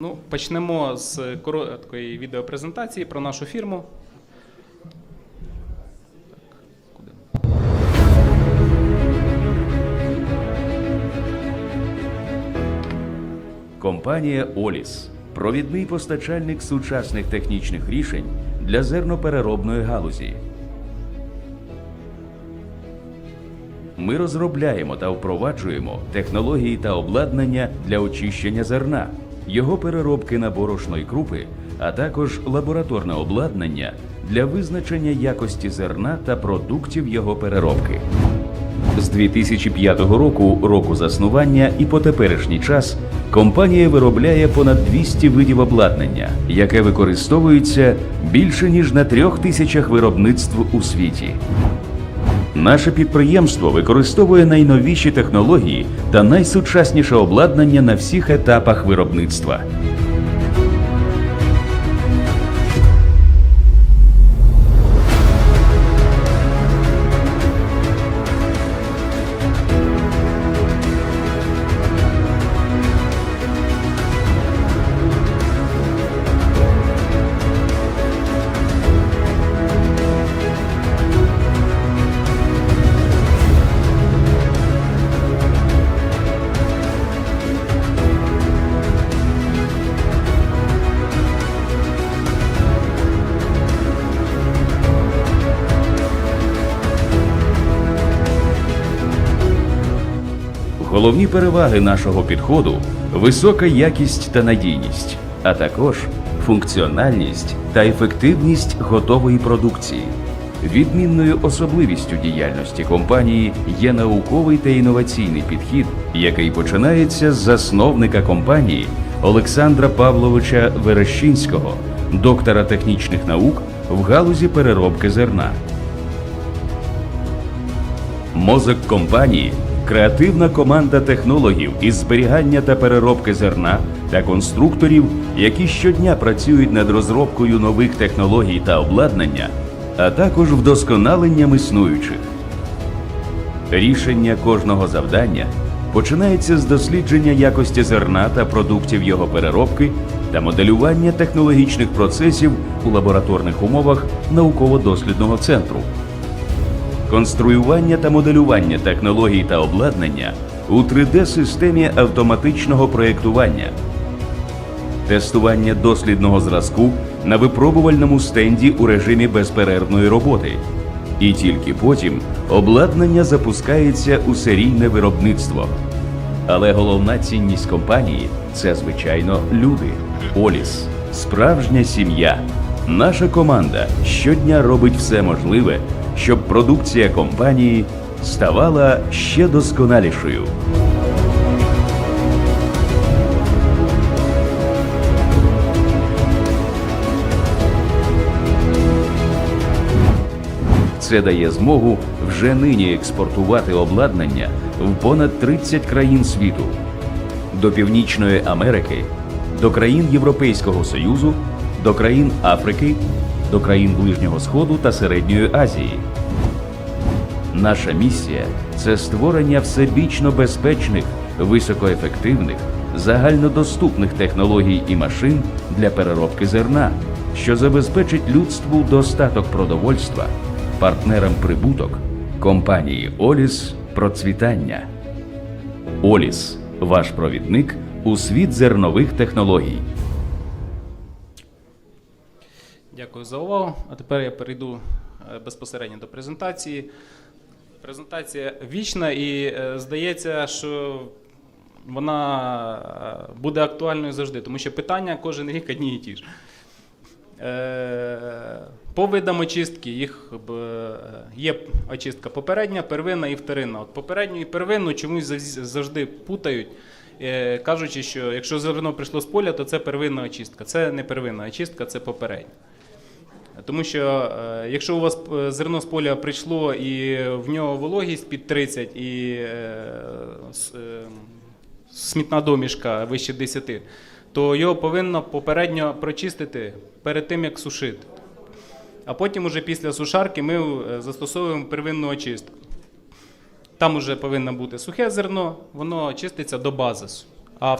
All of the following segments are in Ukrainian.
Ну, почнемо з короткої відеопрезентації про нашу фірму. Компанія Оліс провідний постачальник сучасних технічних рішень для зернопереробної галузі. Ми розробляємо та впроваджуємо технології та обладнання для очищення зерна, його переробки на борошно й крупи, а також лабораторне обладнання для визначення якості зерна та продуктів його переробки. З 2005 року, року заснування, і по теперішній час компанія виробляє понад 200 видів обладнання, яке використовується більше ніж на трьох тисячах виробництв у світі. Наше підприємство використовує найновіші технології та найсучасніше обладнання на всіх етапах виробництва. Головні переваги нашого підходу висока якість та надійність, а також функціональність та ефективність готової продукції. Відмінною особливістю діяльності компанії є науковий та інноваційний підхід, який починається з засновника компанії Олександра Павловича Верещинського, доктора технічних наук в галузі переробки зерна. Мозок компанії креативна команда технологів із зберігання та переробки зерна та конструкторів, які щодня працюють над розробкою нових технологій та обладнання, а також вдосконаленням існуючих. Рішення кожного завдання починається з дослідження якості зерна та продуктів його переробки та моделювання технологічних процесів у лабораторних умовах науково-дослідного центру конструювання та моделювання технологій та обладнання у 3D-системі автоматичного проєктування, тестування дослідного зразку на випробувальному стенді у режимі безперервної роботи. І тільки потім обладнання запускається у серійне виробництво. Але головна цінність компанії це, звичайно, люди. Оліс, справжня сім'я. Наша команда щодня робить все можливе, щоб продукція компанії ставала ще досконалішою. Це дає змогу вже нині експортувати обладнання в понад 30 країн світу до Північної Америки, до країн Європейського Союзу, до країн Африки, до країн Ближнього Сходу та Середньої Азії. Наша місія це створення всебічно безпечних, високоефективних, загальнодоступних технологій і машин для переробки зерна, що забезпечить людству достаток продовольства, партнерам прибуток, компанії Оліс процвітання. Оліс ваш провідник у світ зернових технологій. Дякую за увагу. А тепер я перейду е, безпосередньо до презентації. Презентація вічна і е, здається, що вона е, буде актуальною завжди, тому що питання кожен рік одні і ті ж. По видам очистки їх є очистка попередня, первинна і вторинна. От попередню і первинну чомусь завжди путають, кажучи, що якщо зерно прийшло з поля, то це первинна очистка. Це не первинна очистка, це попередня. Тому що е, якщо у вас е, зерно з поля прийшло і в нього вологість під 30 і е, смітна домішка вище 10, то його повинно попередньо прочистити перед тим, як сушити. А потім уже після сушарки ми застосовуємо первинну очистку. Там уже повинно бути сухе зерно, воно чиститься до базису. А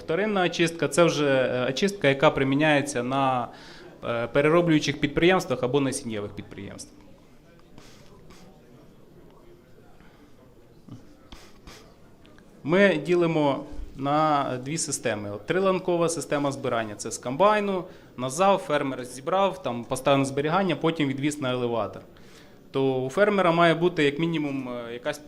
вторинна очистка це вже очистка, яка приміняється на перероблюючих підприємствах або насіннєвих підприємствах. Ми ділимо на дві системи. Триланкова система збирання це з комбайну, назав, фермер зібрав, там поставив на зберігання, потім відвіз на елеватор. То у фермера має бути як мінімум е, якась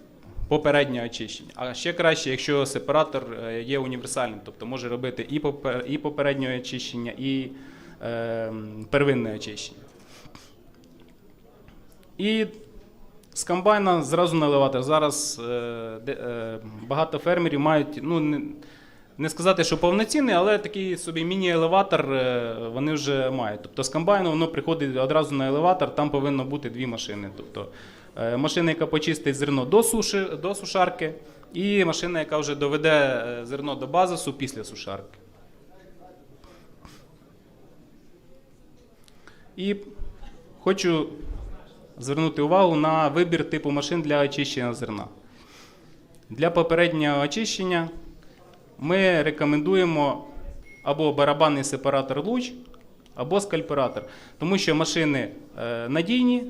попереднє очищення. А ще краще, якщо сепаратор е, є універсальним, тобто може робити і попе- і попереднє очищення, і е, первинне очищення. І з комбайна зразу наливати. Зараз е, е, багато фермерів мають, ну не, сказати, що повноцінний, але такий собі міні-елеватор е, вони вже мають. Тобто з комбайну воно приходить одразу на елеватор, там повинно бути дві машини. Тобто машина, яка почистить зерно до, суші, до сушарки, і машина, яка вже доведе зерно до базису після сушарки. І хочу звернути увагу на вибір типу машин для очищення зерна. Для попереднього очищення ми рекомендуємо або барабанний сепаратор луч, або скальператор, тому що машини е, надійні,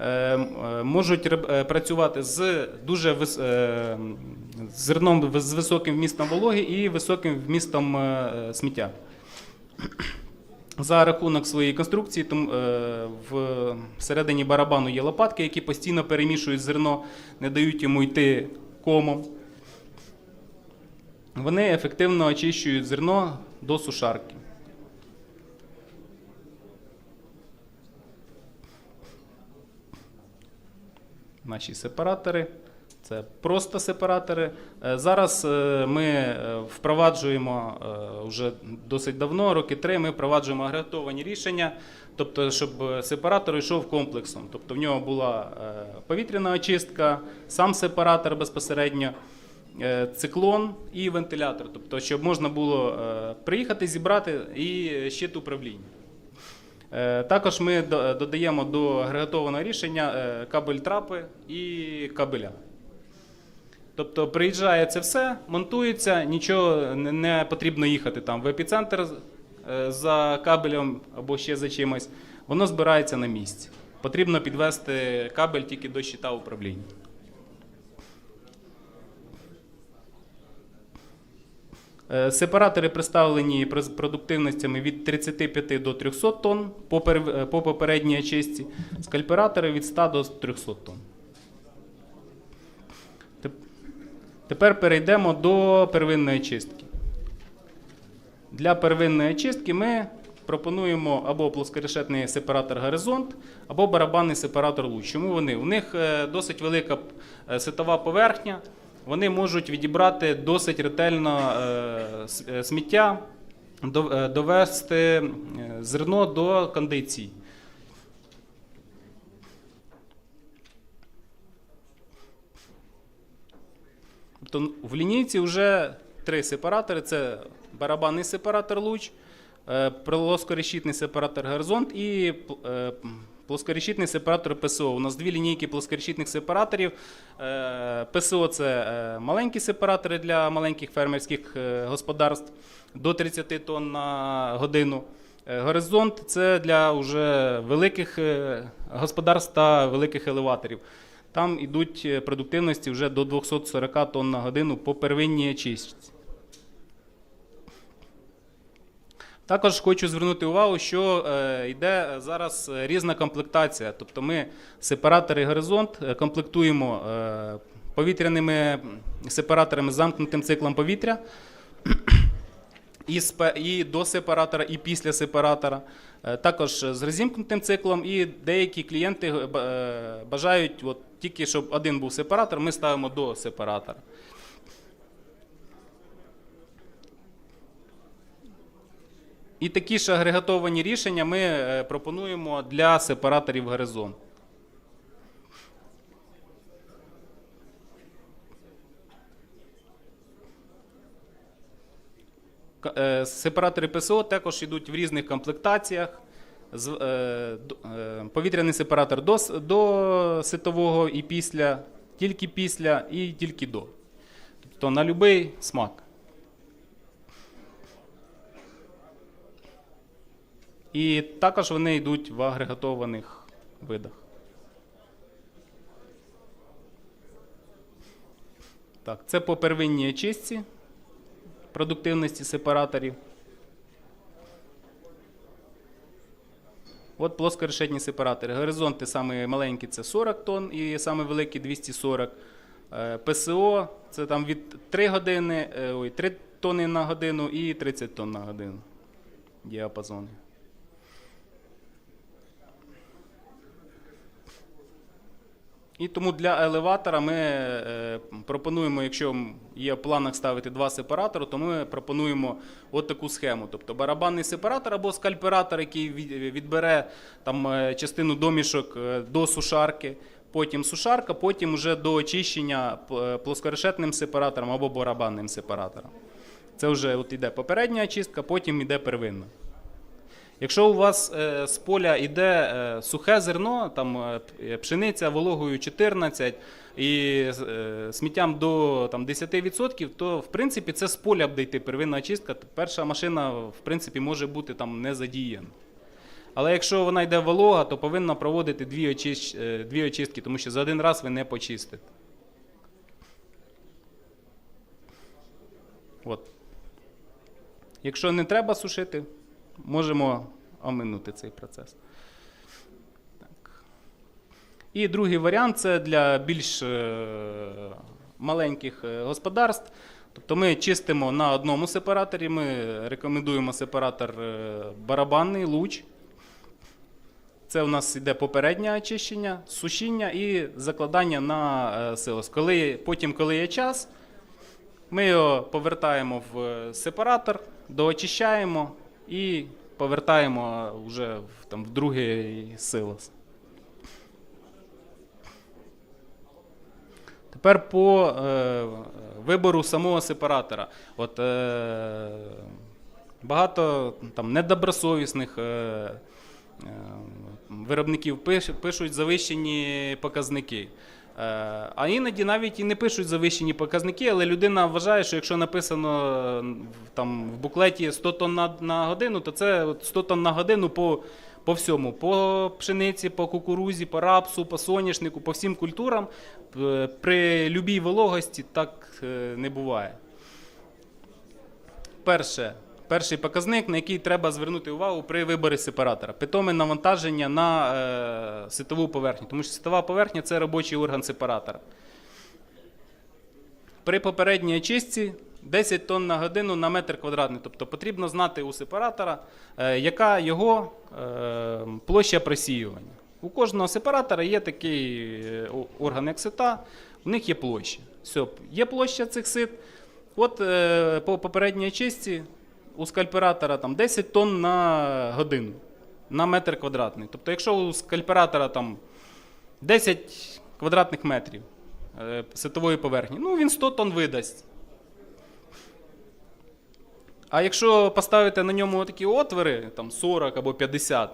е, е, можуть працювати з дуже зерном з високим вмістом вологи і високим вмістом сміття. За рахунок своєї конструкції, тому, е, всередині барабану є лопатки, які постійно перемішують зерно, не дають йому йти комом. Вони ефективно очищують зерно до сушарки. Наші сепаратори. Це просто сепаратори. Е, Зараз е, ми е, впроваджуємо вже досить давно, роки три, ми впроваджуємо агрегатовані рішення, тобто, щоб сепаратор йшов комплексом. Тобто в нього була повітряна очистка, сам сепаратор безпосередньо, циклон і вентилятор. Тобто, щоб можна було приїхати, зібрати і щит управління. Також ми додаємо до агрегатованого рішення кабель трапи і кабеля. Тобто приїжджає це все, монтується, нічого не- потрібно їхати там в епіцентр е, за кабелем або ще за чимось. Воно збирається на місці. Потрібно підвести кабель тільки до щита управління. Е, Сепаратори представлені продуктивностями від 35 до 300 тонн е, по попередній очистці, скальператори від 100 до 300 тонн. Тепер перейдемо до первинної чистки. Для первинної очистки ми пропонуємо або плоскорешетний сепаратор горизонт, або барабанний сепаратор луч. Чому вони? У них е, досить велика е, ситова поверхня, вони можуть відібрати досить ретельно е, сміття, довести зерно до кондиції. Тобто в лінійці вже три сепаратори: це барабанний сепаратор луч, е, плоскорешітний сепаратор горизонт і е, плоскорешітний сепаратор ПСО. У нас дві лінійки плоскорешітних сепараторів. Е, ПСО це маленькі сепаратори для маленьких фермерських господарств до 30 тонн на годину. Горизонт це для вже великих господарств та великих елеваторів. Там йдуть е, продуктивності вже до 240 тонн на годину по первинній очистці. Також хочу звернути увагу, що е, йде зараз різна комплектація. Тобто ми сепаратори горизонт е, комплектуємо повітряними сепараторами з замкнутим циклом повітря. І, до сепаратора, і після сепаратора. Також з розімкнутим циклом, і деякі клієнти ба- бажають от, тільки, щоб один був сепаратор, ми ставимо до сепаратора. І такі ж агрегатовані рішення ми е, пропонуємо для сепараторів горизонт. Е, Сепаратори ПСО також йдуть в різних комплектаціях. Е, е, повітряний сепаратор до, до ситового і після, тільки після і тільки до. Тобто на будь-який смак. І також вони йдуть в агрегатованих видах. Так, це по первинній очистці продуктивності сепараторів. От плоскорешетні сепаратори. Горизонти самі маленькі це 40 тонн і самі великі 240. Е, ПСО це там від 3 години, е, ой, 3 тонни на годину і 30 тонн на годину. Діапазони. І тому для елеватора ми е, пропонуємо, якщо є в планах ставити два сепаратори, то ми пропонуємо от таку схему. Тобто барабанний сепаратор або скальператор, який відбере там, е, частину домішок е, до сушарки, потім сушарка, потім вже до очищення плоскорешетним сепаратором або барабанним сепаратором. Це вже от іде попередня очистка, потім іде первинна. Якщо у вас е, з поля йде е, сухе зерно, там е, пшениця вологою 14 і сміттям до там, 10%, то в принципі це з поля буде йти первинна очистка. Перша машина в принципі може бути там не задіяна. Але якщо вона йде волога, то повинна проводити дві, очищ... е, дві очистки, тому що за один раз ви не почистите. От. Якщо не треба сушити, можемо оминути цей процес. Так. І другий варіант це для більш е, маленьких е, господарств. Тобто ми чистимо на одному сепараторі, ми рекомендуємо сепаратор е, барабанний луч. Це у нас йде попереднє очищення, сушіння і закладання на силос. Коли, потім, коли є час, ми його повертаємо в сепаратор, доочищаємо і повертаємо вже в, там, в другий силос. Тепер по е, вибору самого сепаратора. От, е, багато там, недобросовісних е, е, виробників пишуть завищені показники. Е, А іноді навіть і не пишуть завищені показники, але людина вважає, що якщо написано е, там, в буклеті 100 тонн на, на годину, то це от 100 тонн на годину по, по всьому. По пшениці, по кукурузі, по рапсу, по соняшнику, по всім культурам. Е, При любій вологості так не буває. Перше, перший показник, на який треба звернути увагу при виборі сепаратора. Питоме навантаження на е, ситову поверхню, тому що ситова поверхня це робочий орган сепаратора. При попередній очистці 10 тонн на годину на метр квадратний. Тобто потрібно знати у сепаратора, е, яка його е, площа просіювання. У кожного сепаратора є такий е, орган, як сита, у них є площа. Все, є площа цих сит. От е, по попередній очистці у скальператора там 10 тонн на годину на метр квадратний. Тобто, якщо у скальператора там 10 квадратних метрів е, ситової поверхні, ну він 100 тонн видасть. А якщо поставити на ньому такі отвори, там 40 або 50,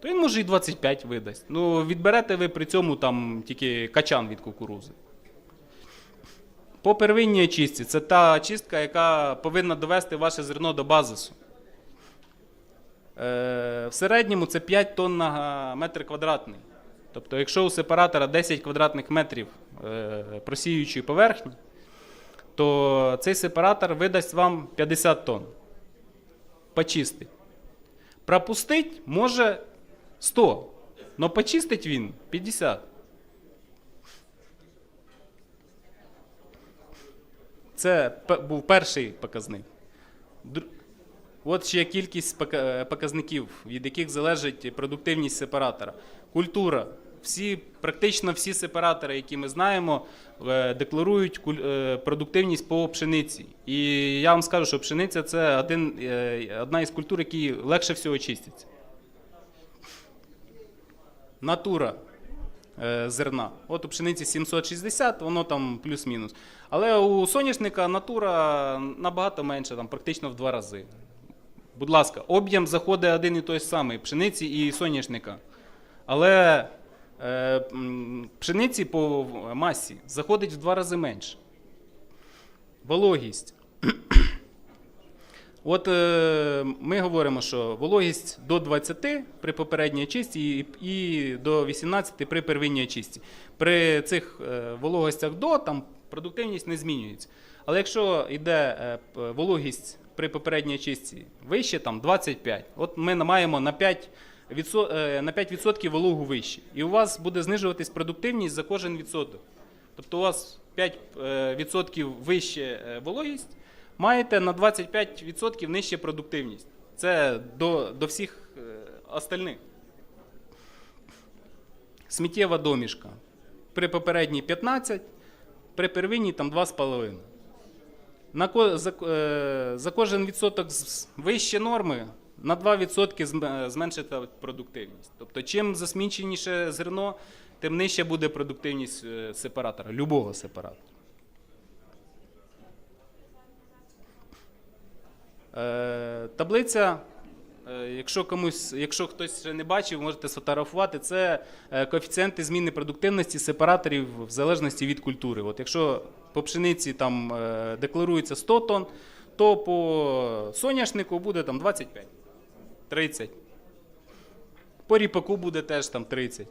то він може і 25 видасть. Ну, відберете ви при цьому там тільки качан від кукурузи. По первинній очистці це та очистка, яка повинна довести ваше зерно до базису. Е, в середньому це 5 тонн на метр квадратний. Тобто, якщо у сепаратора 10 квадратних метрів е, просіюючої поверхні, то цей сепаратор видасть вам 50 тонн. Почистить. Пропустить може 100, але почистить він 50. Це був перший показник. От ще кількість показників, від яких залежить продуктивність сепаратора. Культура. Всі, практично всі сепаратори, які ми знаємо, е, декларують е, продуктивність по пшениці. І я вам скажу, що пшениця це один, е, одна із культур, які легше всього чистяться. Натура е, зерна. От у пшениці 760, воно там плюс-мінус. Але у соняшника натура набагато менша, там практично в два рази. Будь ласка, об'єм заходить один і той самий пшениці і соняшника. Але е, пшениці по масі заходить в два рази менше. Вологість. От е, ми говоримо, що вологість до 20 при попередній очисті і, і до 18 при первинній очисті. При цих е, вологостях до там продуктивність не змінюється. Але якщо йде е, вологість при попередній очисті вище, там 25, от ми маємо на 5 відсо- е, на 5% вологу вище. І у вас буде знижуватись продуктивність за кожен відсоток. Тобто у вас 5% вище е, вологість, маєте на 25% нижче продуктивність. Це до, до всіх е, остальних. Сміттєва домішка. При попередній 15, при первинній там 2,5. На, за, е, за кожен відсоток вище норми на 2% зм- зменшити продуктивність. Тобто, чим засміченіше зерно, тим нижча буде продуктивність е, сепаратора, любого сепаратора. Таблиця, е, якщо комусь, якщо хтось ще не бачив, можете сфотографувати. Це е, коефіцієнти зміни продуктивності сепараторів в залежності від культури. От якщо по пшениці там е, декларується 100 тонн, то по соняшнику буде там 25, 30. По ріпаку буде теж там 30.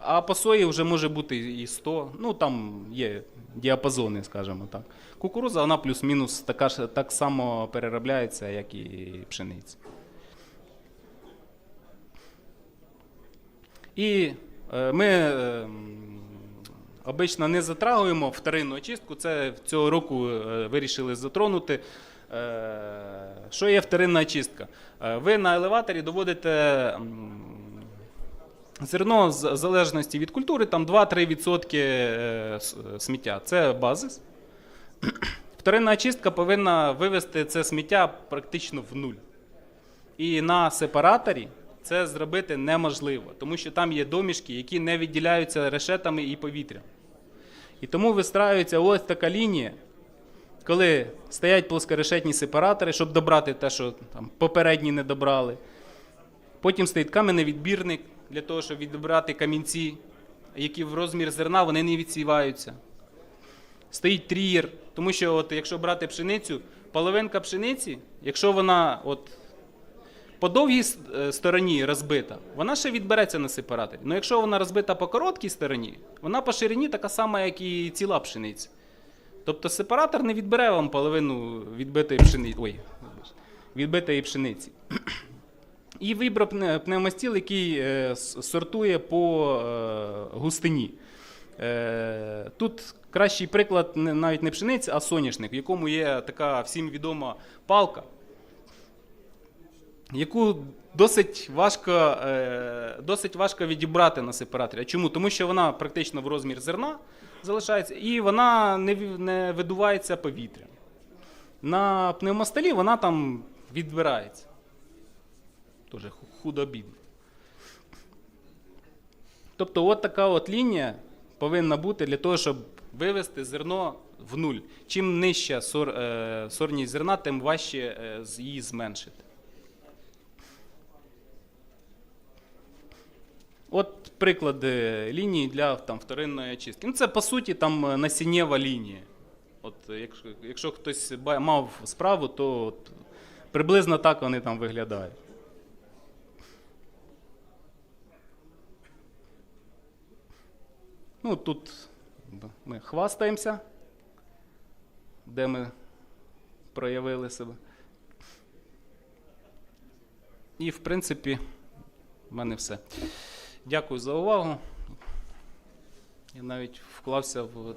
А по сої вже може бути і 100. Ну там є діапазони, скажімо так. Кукуруза вона плюс-мінус така ж так само переробляється, як і пшениця. І е, ми е, обично не затрагуємо вторинну очистку. Це цього року е, вирішили затронути. Е, Що є вторинна очистка? Е, Ви на елеваторі доводите Зерно в залежності від культури, там 2-3% е, сміття. Це базис. Вторинна очистка повинна вивести це сміття практично в нуль. І на сепараторі це зробити неможливо, тому що там є домішки, які не відділяються решетами і повітрям. І тому вистраюється ось така лінія, коли стоять плоскорешетні сепаратори, щоб добрати те, що там попередні не добрали. Потім стоїть каменний відбірник для того, щоб відбирати камінці, які в розмір зерна вони не відсіваються. Стоїть трієр, тому що от, якщо брати пшеницю, половинка пшениці, якщо вона от, по довгій е, стороні розбита, вона ще відбереться на сепараторі. Ну якщо вона розбита по короткій стороні, вона по ширині така сама, як і ціла пшениця. Тобто сепаратор не відбере вам половину відбитої пшениці. Ой, відбитої пшениці. І вибрав пневмостіл, який е, сортує по е, густині. Е, тут кращий приклад навіть не пшениці, а соняшник, в якому є така всім відома палка, яку досить важко, досить важко відібрати на сепараторі. Чому? Тому що вона практично в розмір зерна залишається, і вона не, не видувається повітрям. На пневмостолі вона там відбирається. Дуже худо-бідно. Тобто, от така от лінія повинна бути для того, щоб вивести зерно в нуль. Чим нижча сор, е, сорність зерна, тим важче е, її зменшити. От приклади лінії для там, вторинної очистки. Ну, це по суті там е, насіннєва лінія. От, е, якщо, якщо хтось мав справу, то от, приблизно так вони там виглядають. Ну, тут ми хвастаємося, де ми проявили себе. І, в принципі, в мене все. Дякую за увагу. Я навіть вклався в,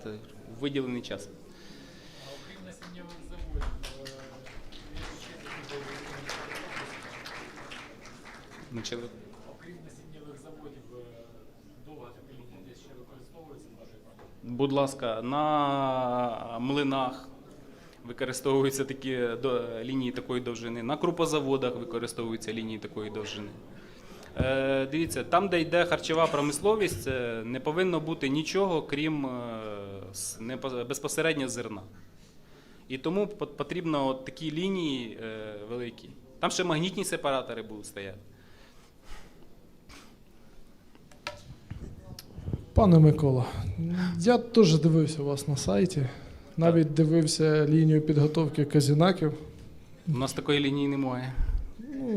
виділений час. А окрім насіннєвих заводів, е, є ще такі заводи, Почали. окрім насіннєвих заводів, е, довга така лінія десь ще використовується може Будь ласка, на млинах використовуються такі лінії такої довжини, на крупозаводах використовуються лінії такої довжини. Е, дивіться, там, де йде харчова промисловість, е, не повинно бути нічого, крім е, безпосередньо зерна. І тому потрібно от такі лінії е, великі. Там ще магнітні сепаратори будуть стояти. Пане Микола, я теж дивився вас на сайті. Навіть дивився лінію підготовки казінаків. У нас такої лінії немає.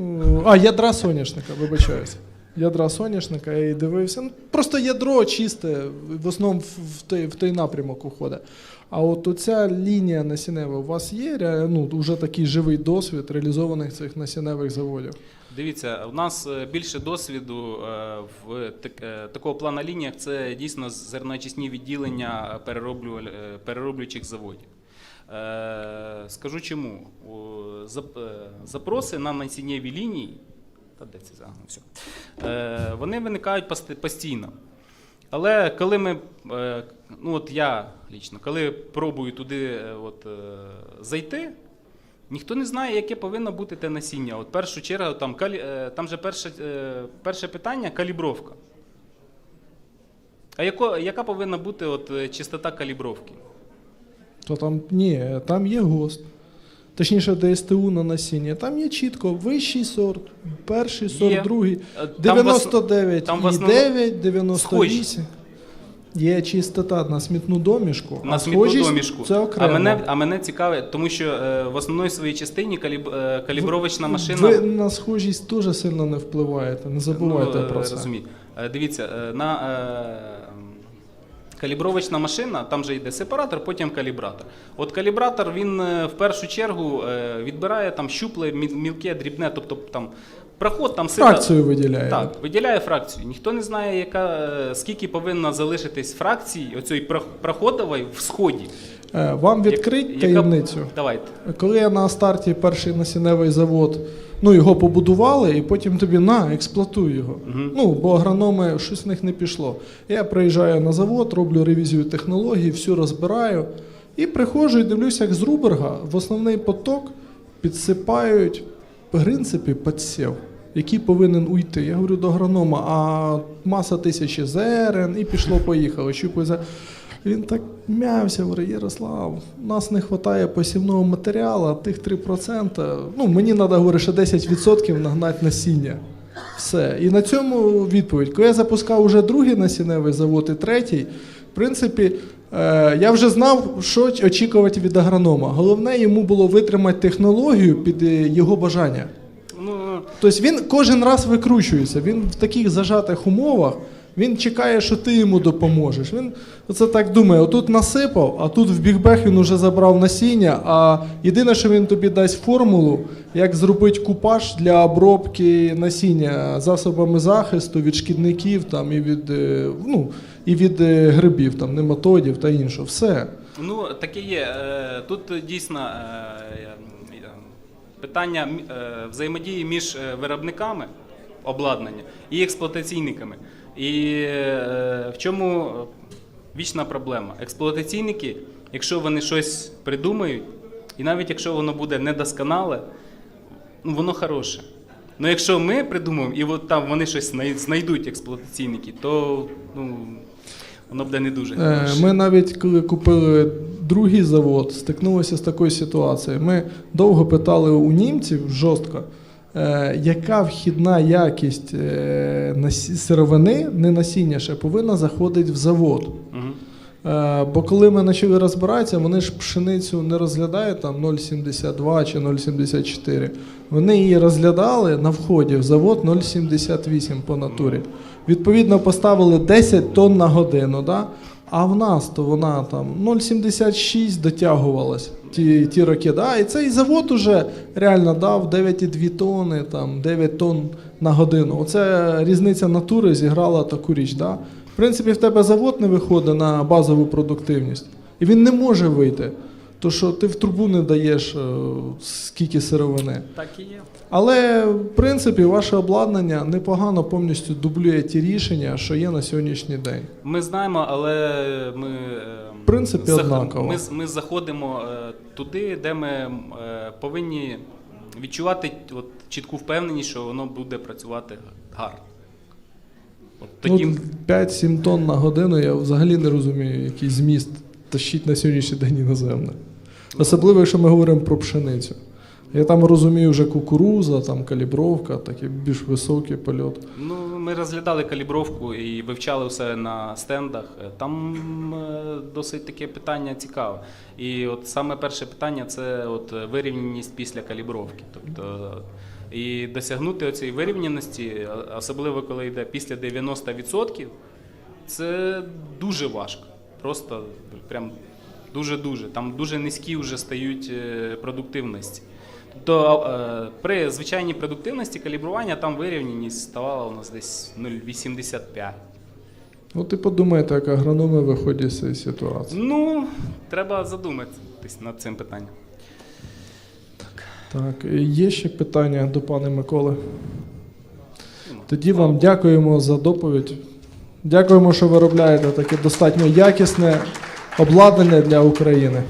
Ну, А, ядра соняшника, вибачаюся. Ядра соняшника я і дивився. Ну, просто ядро чисте, в основному в, той, в той напрямок уходить. А от оця лінія насінева, у вас є ну, вже такий живий досвід реалізованих цих насінневих заводів? Дивіться, у нас е, більше досвіду е, в е, такого плану лініях це дійсно зерноочисні відділення перероблюючих заводів. Скажу чому. Запроси на насіннєві лінії, та де це загнув, все, вони виникають постійно. Але коли ми, ну от я лічно, коли пробую туди от, зайти, ніхто не знає, яке повинно бути те насіння. От першу чергу, там, калі, е, там же перше, е, перше питання калібровка. А яко, яка повинна бути от, е, чистота калібровки? То там ні, там є ГОСТ. Точніше, ДСТУ на насіння. Там є чітко вищий сорт, перший сорт, Є. другий. Е, там в ос- 99 там в і основному 9, 98. Є чистота на смітну домішку. На а смітну схожість домішку. Це окремо. А мене, а мене цікавить, тому що е, в основній своїй частині каліб, е, калібровочна машина. Ви на схожість теж сильно не впливаєте, не забувайте Ну, про це. Розумію. Е, Дивіться, е, на е, калібровочна машина, там же йде сепаратор, потім калібратор. От калібратор він е, в першу чергу е, відбирає там щупле, мілке, дрібне, тобто там проход там сита- Фракцію виділяє. Так, виділяє фракцію. Ніхто не знає, яка, е, скільки повинно залишитись фракцій оцієї прох- проходової в сході. Е, Вам відкрить Яка- таємницю. Давайте. Коли я на старті перший насінневий завод, ну його побудували, і потім тобі на, експлуатуй його. Ну, бо агрономи щось в них не пішло. Я приїжджаю на завод, роблю ревізію технологій, все розбираю. І приходжу і дивлюся, як з Руберга в основний поток підсипають, принципі, підсів, який повинен уйти. Я говорю до агронома, а маса тисячі зерен, і пішло-поїхало. Щупаю зерен. Він так м'явся, говорить, Ярослав, нас не вистачає посівного матеріалу, тих 3%, ну мені треба, говорить, ще 10% нагнати насіння. Все. І на цьому відповідь. Коли я запускав уже другий насінневий завод і третій, в принципі, я вже знав, що очікувати від агронома. Головне йому було витримати технологію під е, його бажання. Ну, Тобто він кожен раз викручується. Він в таких зажатих умовах. Він чекає, що ти йому допоможеш. Він оце так думає: отут насипав, а тут в бігбех він уже забрав насіння. А єдине, що він тобі дасть формулу, як зробити купаж для обробки насіння засобами захисту від шкідників там, і від, е, ну, і від е, грибів, там, нематодів та іншого. Все. Ну, таке є. Е, Тут дійсно е, питання взаємодії між виробниками обладнання і експлуатаційниками. І в чому вічна проблема? Експлуатаційники, якщо вони щось придумають, і навіть якщо воно буде недосконале, ну воно хороше. Ну якщо ми придумаємо, і от там вони щось знайдуть експлуатаційники, то ну, воно буде не дуже Е. Ми навіть коли купили другий завод, стикнулися з такою ситуацією. Ми довго питали у німців жорстко, е, яка вхідна якість е, сировини, не насіння ще, повинна заходити в завод. Е, Бо коли ми почали розбиратися, вони ж пшеницю не розглядають там 0,72 чи 0,74. Вони її розглядали на вході в завод 0,78 по натурі. Відповідно, поставили 10 тонн на годину. Да? А в нас то вона там 0,76 дотягувалась ті, ті роки. Да? І цей завод уже реально дав 9,2 тонни, там, 9 тонн на годину. Оце різниця натури зіграла таку річ. Да? В принципі, в тебе завод не виходить на базову продуктивність. І він не може вийти. То що ти в трубу не даєш е, скільки сировини. Так і є. Але в принципі ваше обладнання непогано повністю дублює ті рішення, що є на сьогоднішній день. Ми знаємо, але ми е, В принципі, зах- однаково. Ми, ми заходимо е, туди, де ми повинні відчувати от, чітку впевненість, що воно буде працювати гарно. От тоді, Ну, 5-7 тонн на годину я взагалі не розумію, який зміст тащить на сьогоднішній день іноземне. Особливо, якщо ми говоримо про пшеницю. Я там розумію вже кукуруза, там калібровка, такий більш високий польот. Ну, ми розглядали калібровку і вивчали все на стендах. Там е, досить таке питання цікаве. І от саме перше питання це от вирівняність після калібровки. Тобто і досягнути цієї вирівняності, особливо коли йде після 90%, це дуже важко. Просто прям дуже-дуже. Там дуже низькі вже стають е, продуктивності. Тобто е, при звичайній продуктивності калібрування там вирівняність ставала у нас десь 0,85. Ну, ти подумайте, як агрономи виходять з цієї ситуації. Ну, треба задуматись над цим питанням. Так, і є ще питання до пана Миколи. Тоді вам дякуємо за доповідь. Дякуємо, що виробляєте таке достатньо якісне обладнання для України.